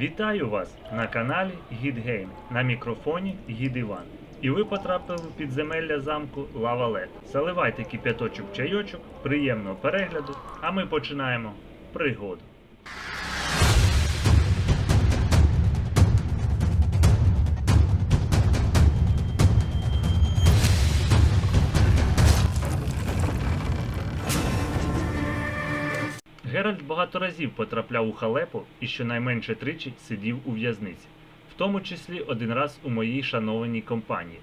Вітаю вас на каналі Гідгейм на мікрофоні Гід Іван. І ви потрапили в підземелля замку Лавалет. Заливайте кип'яточок чайочок, приємного перегляду, а ми починаємо пригоду. Геральт багато разів потрапляв у халепу і щонайменше тричі сидів у в'язниці, в тому числі один раз у моїй шанованій компанії.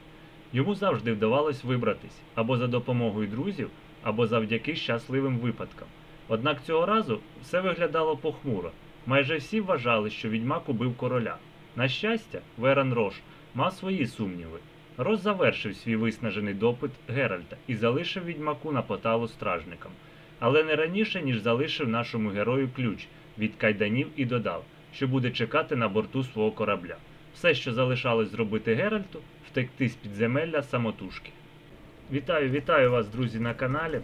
Йому завжди вдавалось вибратись або за допомогою друзів, або завдяки щасливим випадкам. Однак цього разу все виглядало похмуро. Майже всі вважали, що відьмак убив короля. На щастя, Веран Рош мав свої сумніви. Рош завершив свій виснажений допит Геральта і залишив відьмаку на поталу стражникам але не раніше, ніж залишив нашому герою ключ від кайданів і додав, що буде чекати на борту свого корабля. Все, що залишалось зробити Геральту, втекти з підземелля самотужки. Вітаю, вітаю вас, друзі, на каналі.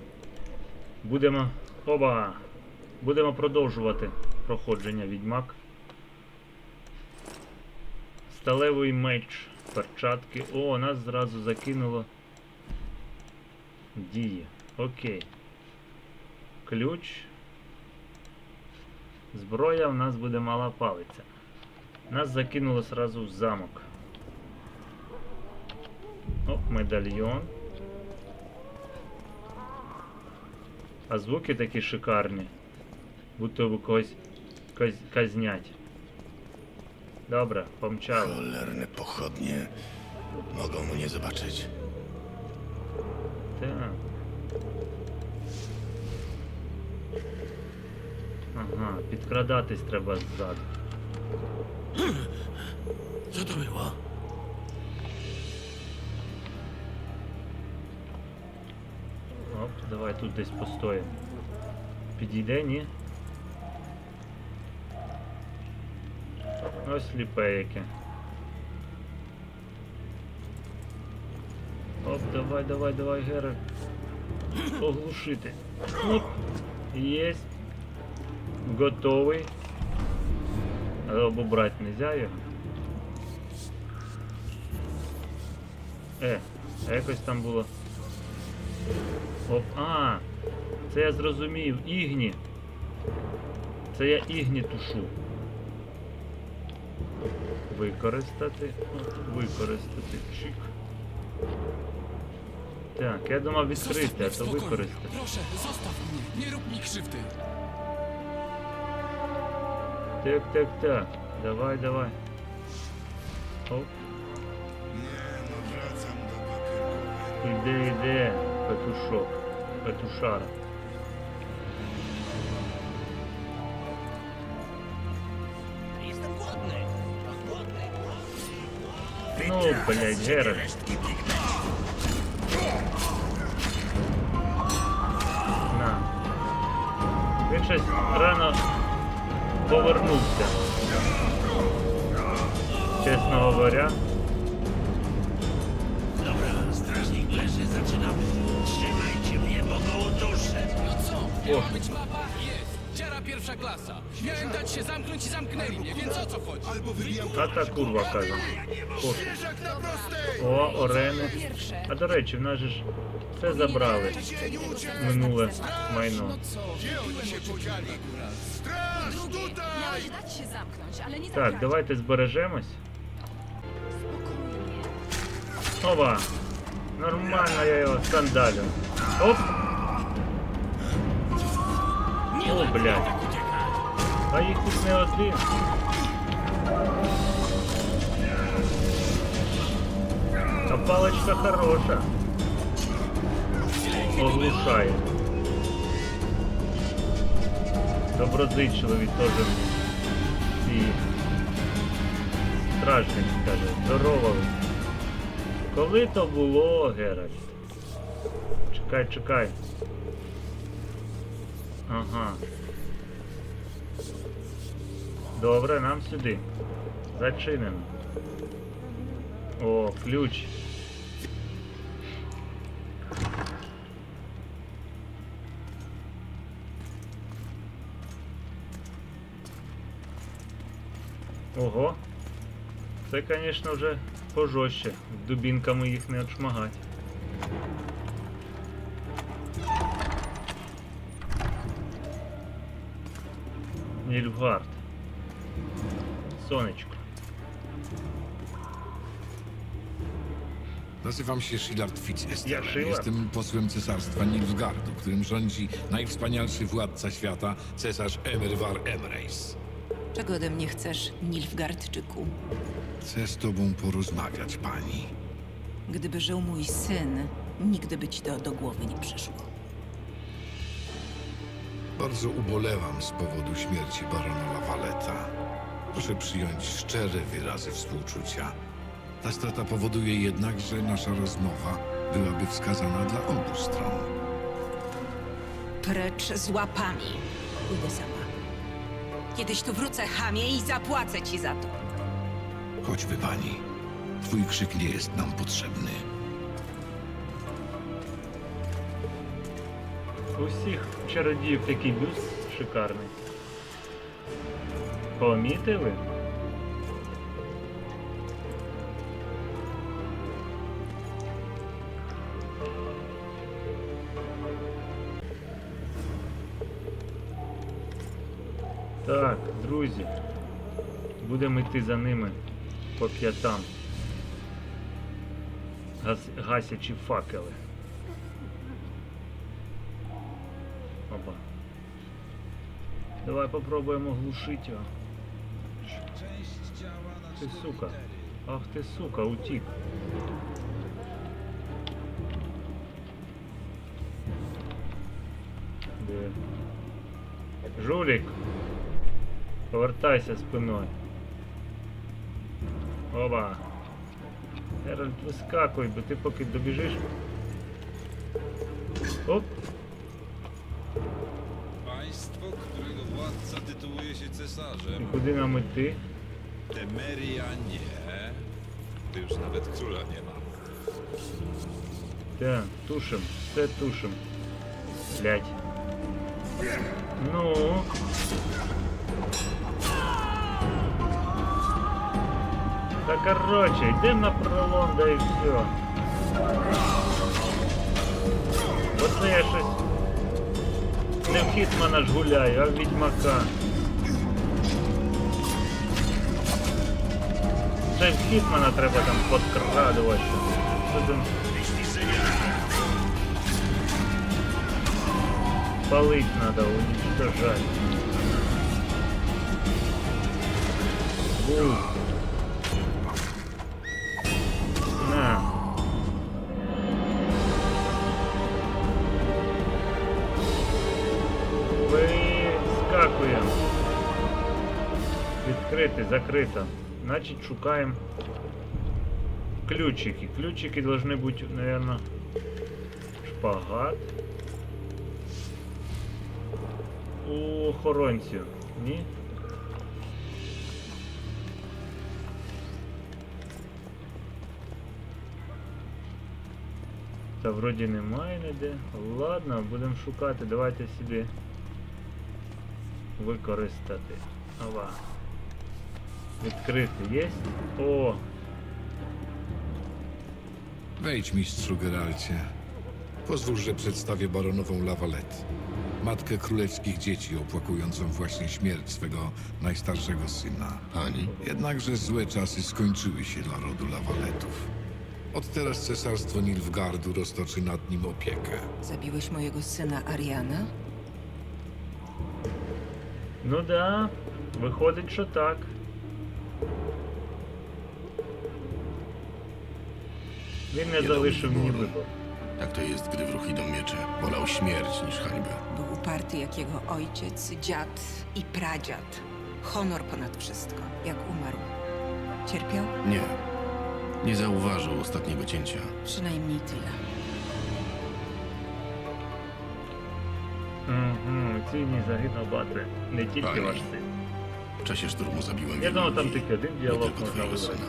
Будемо. Оба! Будемо продовжувати проходження відьмак. Сталевий меч, перчатки. О, нас зразу закинуло. Дії. Окей. Ключ. Зброя в нас буде мала палиця. Нас закинуло сразу в замок. Оп, медальйон. А звуки такі шикарні. Будто би когось каз... казнять. Dobra, помчали. Cholerne pochodnie mogą mnie zobaczyć. Ага, підкрадатись треба ззаду. Było? Оп, давай тут десь постоїмо. Підійде, ні? Ось сліпе яке. Оп, давай, давай, давай, Гера. Оглушити. Оп. Єсть. Готовий. Або брати нельзя його. Е, а якось там було. Оп, а, це я зрозумів. Ігні. Це я ігні тушу. Використати. От, використати. Чик. Так, я думав відкрити, а то використати. Proszę, zostaw mnie. Nie rób mi krzywdy. Так, так, так. Давай, давай. Оп. Nie, no wracam do Bakyrkowej. Іде, іде, петушок, петушара. Jestem głodny. Głodny. Ну, блядь, Геральт. На. Він щось рано повернувся. Чесно говоря. Dobra, strażnik leży, zaczynamy. Trzymajcie mnie, bo go uduszę. No co? O. Miała być mapa? Jest. Dziara pierwsza klasa. Miałem dać się zamknąć i zamknęli mnie, więc o co chodzi? А та курва каже. О, О, орени. А до речі, в нас же ж все забрали. Минуле майно. No co? Wbiłem się podzieli. Drugie, miałeś dać się zamknąć, ale nie Так, zabrać. давайте збережемось. Spokojnie. Ова! Нормально я його скандалю. Оп! О, блядь. А їх тут не один. А паличка хороша. Оглушає. Доброзичливі теж ці стражник каже. Здорово. Коли то було, Геральт? Чекай, чекай. Ага. Добре, нам сюди. Зачинено. О, ключ. Ого. Це, звісно, вже пожорстче. Дубінками їх не отшмагать. Нільфгард. Сонечко. Nazywam się Szilard Fitzestelle. Ja, Szilard. Jestem posłem cesarstwa Nilfgaardu, którym rządzi najwspanialszy władca świata, cesarz Emerwar Emreis. Czego ode mnie chcesz, Nilfgaardczyku? Chcę z tobą porozmawiać, pani. Gdyby żył mój syn, nigdy by ci to do głowy nie przyszło. Bardzo ubolewam z powodu śmierci barona Lavaleta. Proszę przyjąć szczere wyrazy współczucia. Ta strata powoduje jednak, że nasza rozmowa byłaby wskazana dla obu stron. Precz z łapami. Pójdę sama. Kiedyś tu wrócę, chamie, i zapłacę ci za to. Chodźmy, pani. Twój krzyk nie jest nam potrzebny. У всіх чародіїв такий бюст шикарний. Помітили? Так, друзі. Будемо йти за ними по п'ятам. Гас- Гасячи факели. Опа. Давай попробуємо глушити його. Ти сука. Ах ти сука, утік. Де? Жулік. Повертайся спиною. Оба. Геральт, вискакуй, бо ти поки добіжиш. Оп. Państwo, którego władca tytułuje się І cesarzem. куди нам іти? Temeria nie. To już nawet króla nie ma. Так, тушим, все тушим. Блять. Ну. Та короче, йдемо на пролом, да і все. Оце я щось. Не в Хітмана ж гуляю, а в відьмака. Це в Хітмана треба там подкрадуватися. Палыть надо, уничтожать. Бу. Відкрити, закрито. Значить, шукаємо ключики. Ключики должны быть, наверное, шпагат. У охоронців. Ні? Та вроді немає ніде. Ладно, будемо шукати. Давайте собі використати. Ова. Odkryty jest? O! Wejdź, mistrzu Geralcie. Pozwól, że przedstawię baronową Lavalette, matkę królewskich dzieci opłakującą właśnie śmierć swego najstarszego syna. Pani? Jednakże złe czasy skończyły się dla rodu Lavaletów. Od teraz cesarstwo Nilfgardu roztoczy nad nim opiekę. Zabiłeś mojego syna Ariana? No da, wychodzi, że tak. Він не залишив мені вибору. Jak to jest, gdy wróg idą miecze? Wolał śmierć niż hańbę. Był uparty jak jego ojciec, dziad i pradziad. Honor ponad wszystko. Jak umarł. Cierpiał? Nie. Nie zauważył ostatniego cięcia. Przynajmniej tyle. Угу, ці не загинув бати. Не тільки Пані. ваш син. W czasie szturmu zabiłem Wiadomo tam ludzi, tylko nie dialog tylko można twojego syna.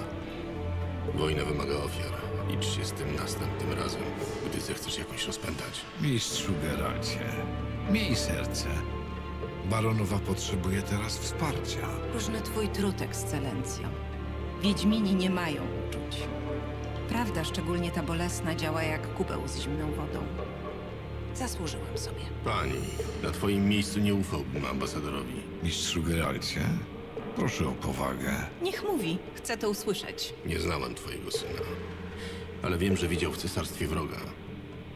Wojna wymaga ofiar. Idź się z tym następnym razem, gdy zechcesz jakoś rozpętać. Mistrzu Geralcie, miej serce. Baronowa potrzebuje teraz wsparcia. Różny twój trud, ekscelencjo. Wiedźmini nie mają uczuć. Prawda, szczególnie ta bolesna, działa jak kubeł z zimną wodą. Zasłużyłam sobie. Pani, na twoim miejscu nie ufałbym ambasadorowi. Mistrzu Geralcie, proszę o powagę. Niech mówi, chcę to usłyszeć. Nie znałem twojego syna. Ale wiem, że widział w cesarstwie wroga.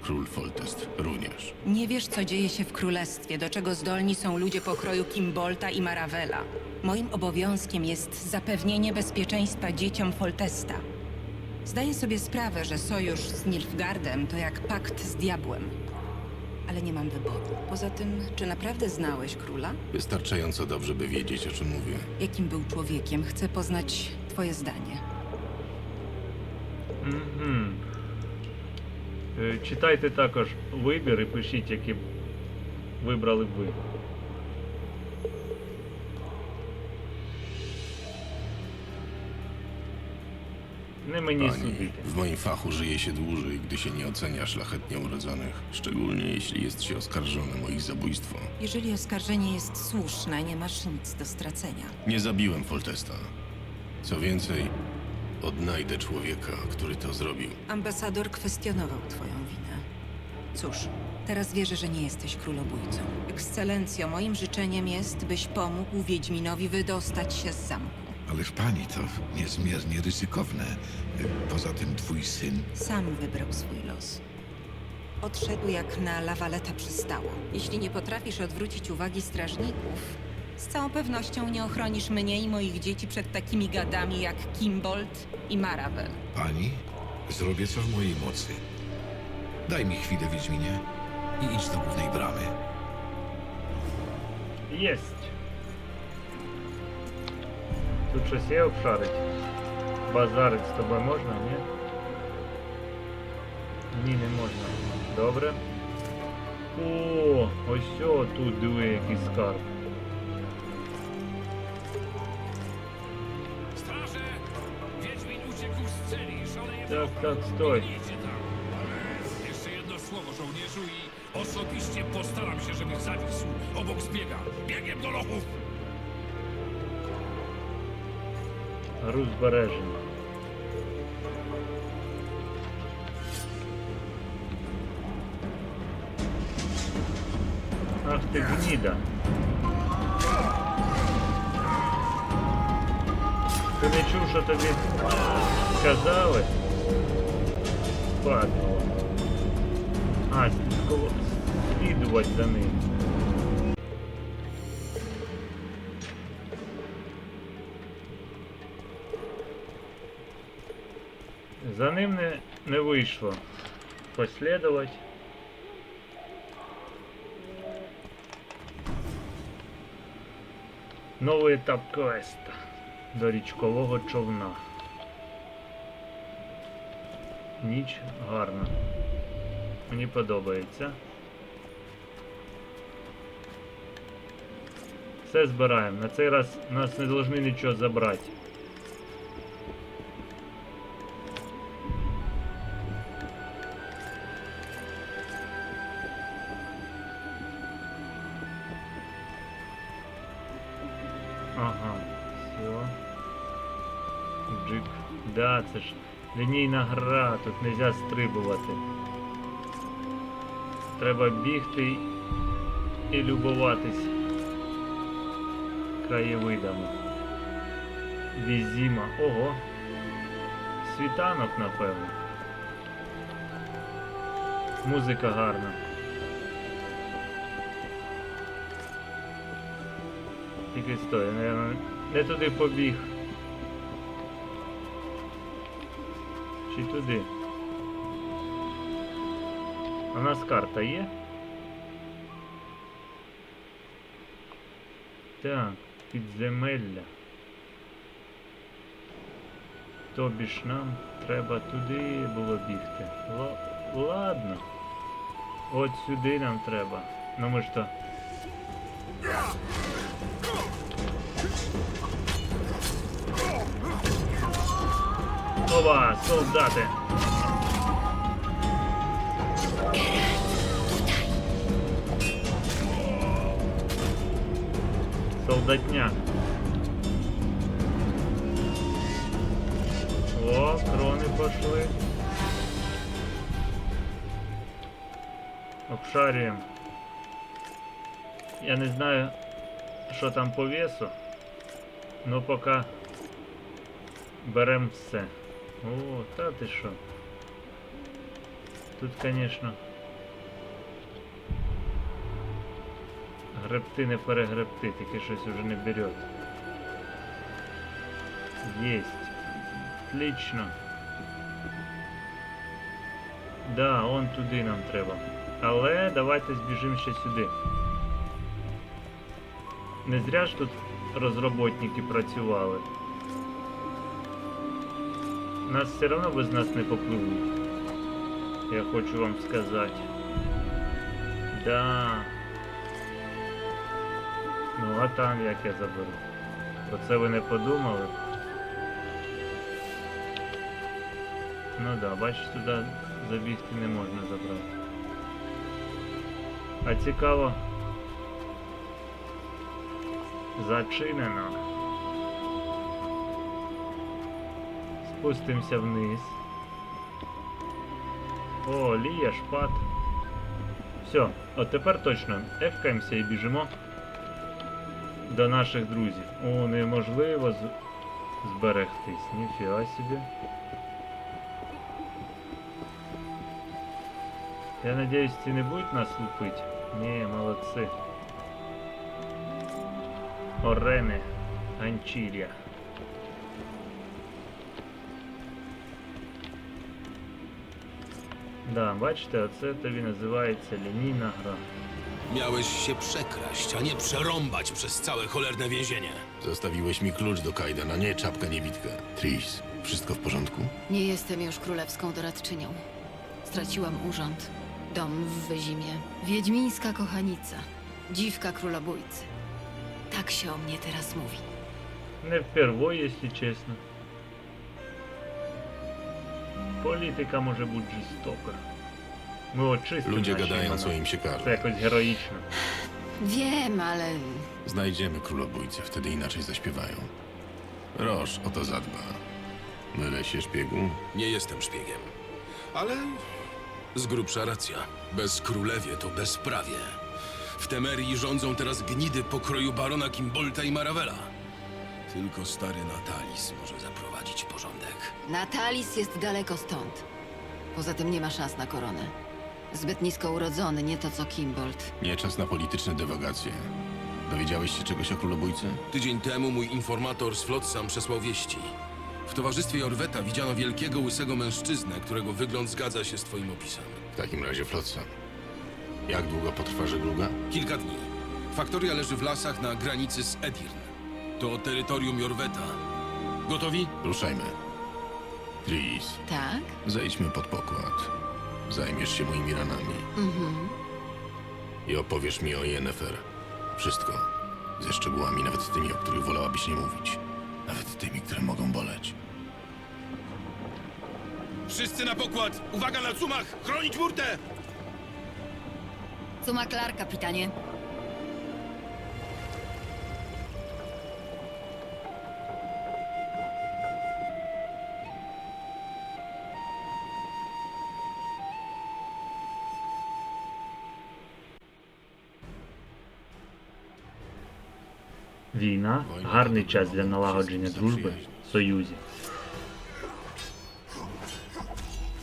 Król Foltest również. Nie wiesz, co dzieje się w królestwie, do czego zdolni są ludzie pokroju Kimbolta i Maravela. Moim obowiązkiem jest zapewnienie bezpieczeństwa dzieciom Foltesta. Zdaję sobie sprawę, że sojusz z Nilfgaardem to jak pakt z diabłem Ale nie mam wyboru. Poza tym, czy naprawdę znałeś króla? Wystarczająco dobrze, by wiedzieć, o czym mówię. Jakim był człowiekiem? Chcę poznać twoje zdanie. Мгм. Е, Читайте також вибір і пишіть, які б вибрали б ви. No my nic nie Pani, w moim fachu żyje się dłużej, gdy się nie ocenia szlachetnie urodzonych, szczególnie jeśli jest się oskarżonym o ich zabójstwo. Jeżeli oskarżenie jest słuszne, nie masz nic do stracenia. Nie zabiłem Foltesta. Co więcej, odnajdę człowieka, który to zrobił. Ambasador kwestionował twoją winę. Cóż, teraz wierzę, że nie jesteś królobójcą. Ekscelencjo, moim życzeniem jest, byś pomógł Wiedźminowi wydostać się z zamku. Ależ pani, to niezmiernie ryzykowne. Poza tym twój syn... Sam wybrał swój los. Odszedł jak na lawaleta przystało. Jeśli nie potrafisz odwrócić uwagi strażników, z całą pewnością nie ochronisz mnie i moich dzieci przed takimi gadami jak Kimbold i Maravel. Pani, zrobię co w mojej mocy. Daj mi chwilę, Wiedźminie, i idź do głównej bramy. Jest. Тут щось є обшарить. Базарить з тобою можна, ні? Ні, не можна. Добре. О, ось о, тут диви який скарб. Straże! Wiedźmin uciekł z celi, szaleje Tak, tak, stój. Idzie tam. Ale jeszcze jedno słowo, żołnierzu, i osobiście postaram się, żebyś zawisł obok zbiega. Biegiem do lochów! Груз збереження. Ах ти гніда. Ти не чув, що тобі сказали? Падло. А, коло- слідувати за ним. За ним не, не вийшло послідувати. Новий етап квеста до річкового човна. Ніч гарна. Мені подобається. Все збираємо. На цей раз нас не повинні нічого забрати. Да, це ж лінійна гра, тут нельзя стрибувати. Треба бігти і любуватись краєвидами. Візіма. Ого. Світанок, напевно. Музика гарна. Тільки стой, я, наверное, не туди побіг. Чи туди? У нас карта є? Так, підземелля. Тобі ж нам треба туди було бігти. Л- ладно. От сюди нам треба. Ну ми ж то. Ова, солдати! солдатня. О, крони пошли. Обшарюємо. Я не знаю, що там по весу. Ну поки берем все. О, та ти що? Тут, конечно. Гребти не перегребти, тільки щось уже не берет. Есть. Отлично. Да, он туди нам треба. Але давайте збіжимо ще сюди. Не зря ж тут розроботники працювали. Нас все одно без нас не попливуть. Я хочу вам сказати. Да. Ну а там як я заберу. Про це ви не подумали? Ну да, бачиш, туди забігти не можна забрати. А цікаво. Зачинено. Спустимося вниз. О, Лія, шпат. Все, от тепер точно ефкаємося і біжимо до наших друзів. О, неможливо з... зберегтись. Ніфіга собі. Я надіюсь, ці не будуть нас лупить. Ні, молодці. Орени. Ганчір'я. Да, бачите, оце тобі називається лінійна гра. Miałeś się przekraść, a nie przerąbać przez całe cholerne więzienie. Zostawiłeś mi klucz do Kajdana, nie czapkę niewidkę. Tris, wszystko w porządku? Nie jestem już królewską doradczynią. Straciłam urząd, dom w Wyzimie, wiedźmińska kochanica, dziwka królobójcy. Tak się o mnie teraz mówi. Не впервой, якщо чесно. Polityka może budzić stopę. Było czyste. Ludzie gadają, co im się To każe. jakoś heroiczne. Wiem, ale Znajdziemy królobójcę, wtedy inaczej zaśpiewają. Roż o to zadba. Mylę się, szpiegu? Nie jestem szpiegiem. Ale z grubsza racja. Bez królewie to bezprawie. W Temerii rządzą teraz gnidy pokroju barona Kimbolta i Marawela. Tylko stary Natalis może zaprowadzić porządek. Natalis jest daleko stąd. Poza tym nie ma szans na koronę. Zbyt nisko urodzony, nie to co Kimbold. Nie czas na polityczne dywagacje. Dowiedziałeś się czegoś o królobójcy? Tydzień temu mój informator z Flotsam przesłał wieści. W towarzystwie Orweta widziano wielkiego, łysego mężczyznę, którego wygląd zgadza się z twoim opisem. W takim razie Flotsam. Jak długo potrwa żegluga? Kilka dni. Faktoria leży w lasach na granicy z Edirn. To terytorium Jorweta. Gotowi? Ruszajmy. Tris, Tak? zejdźmy pod pokład. Zajmiesz się moimi ranami. Mhm. I opowiesz mi o Yennefer. Wszystko. Ze szczegółami, nawet tymi, o których wolałabyś nie mówić. Nawet tymi, które mogą boleć. Wszyscy na pokład! Uwaga na cumach! Chronić burtę! Co ma Klar, kapitanie? Війна гарний час для налагодження дружби в союзі.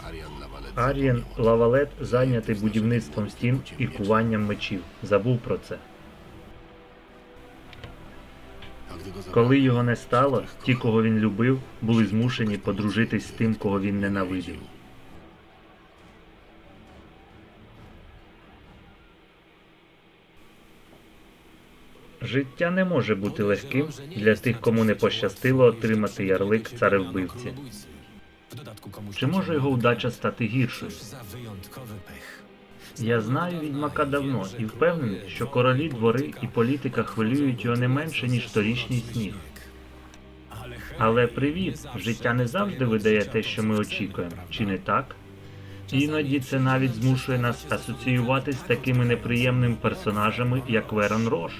Arian Ар'єн Лавалет зайнятий будівництвом стін і куванням мечів. Забув про це. Коли його не стало, ті, кого він любив, були змушені подружитись з тим, кого він ненавидів. Життя не може бути легким для тих, кому не пощастило отримати ярлик царевбивці. Чи може його удача стати гіршою? Я знаю відьмака давно і впевнений, що королі, двори і політика хвилюють його не менше, ніж торічний сніг. Але привіт, життя не завжди видає те, що ми очікуємо, чи не так? Іноді це навіть змушує нас асоціювати з такими неприємними персонажами, як Верон Рош.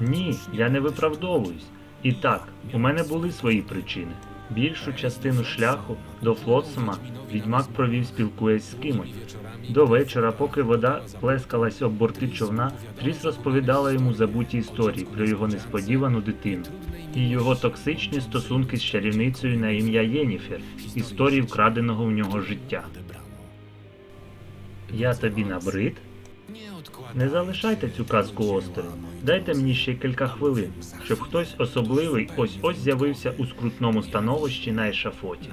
Ні, я не виправдовуюсь. І так, у мене були свої причини. Більшу частину шляху до Флотсома відьмак провів спілкуясь з кимось. До вечора, поки вода плескалась об борти човна, Тріс розповідала йому забуті історії про його несподівану дитину і його токсичні стосунки з чарівницею на ім'я Єніфер, історії вкраденого в нього життя. Я тобі набрид? Не залишайте цю казку осторонь. Дайте мені ще кілька хвилин, щоб хтось особливий ось ось з'явився у скрутному становищі на ешафоті.